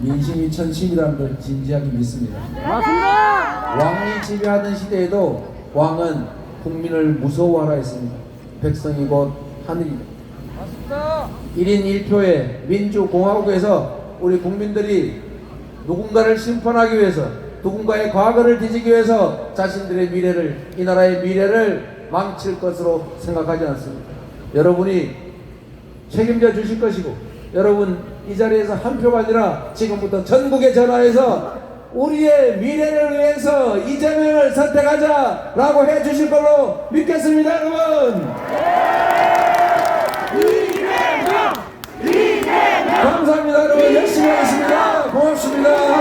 민심이 천심이라는 걸 진지하게 믿습니다. 맞습니다. 왕이 지배하던 시대에도 왕은 국민을 무서워하라 했습니다. 백성이 곧 하늘이다. 맞습니다. 1인 1표의 민주공화국에서 우리 국민들이 누군가를 심판하기 위해서 누군가의 과거를 뒤지기 위해서 자신들의 미래를 이 나라의 미래를 망칠 것으로 생각하지 않습니다. 여러분이 책임져 주실 것이고 여러분 이 자리에서 한 표가 아니라 지금부터 전국에 전화해서 우리의 미래를 위해서 이재명을 선택하자 라고 해 주실 걸로 믿겠습니다 여러분. 이재명! 이재명! 감사합니다 여러분. 열심히 하겠습니다. 고맙습니다.